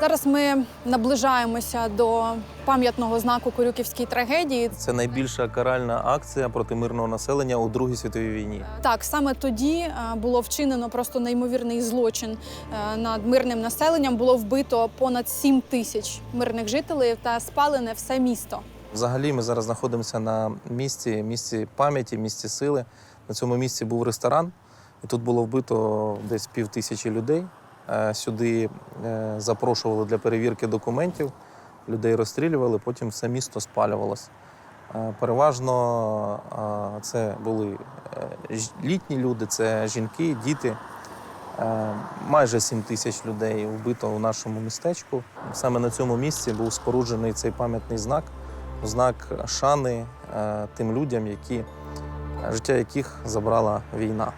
Зараз ми наближаємося до пам'ятного знаку Корюківській трагедії. Це найбільша каральна акція проти мирного населення у Другій світовій війні. Так, саме тоді е, було вчинено просто неймовірний злочин е, над мирним населенням. Було вбито понад 7 тисяч мирних жителів та спалене все місто. Взагалі, ми зараз знаходимося на місці, місці пам'яті, місці сили. На цьому місці був ресторан, і тут було вбито десь пів тисячі людей. Е, Сюди е, запрошували для перевірки документів, людей розстрілювали, потім все місто спалювалося. Е, Переважно це були літні люди, це жінки, діти. Майже 7 тисяч людей вбито у нашому містечку. Саме на цьому місці був споруджений цей пам'ятний знак, знак шани тим людям, які, життя яких забрала війна.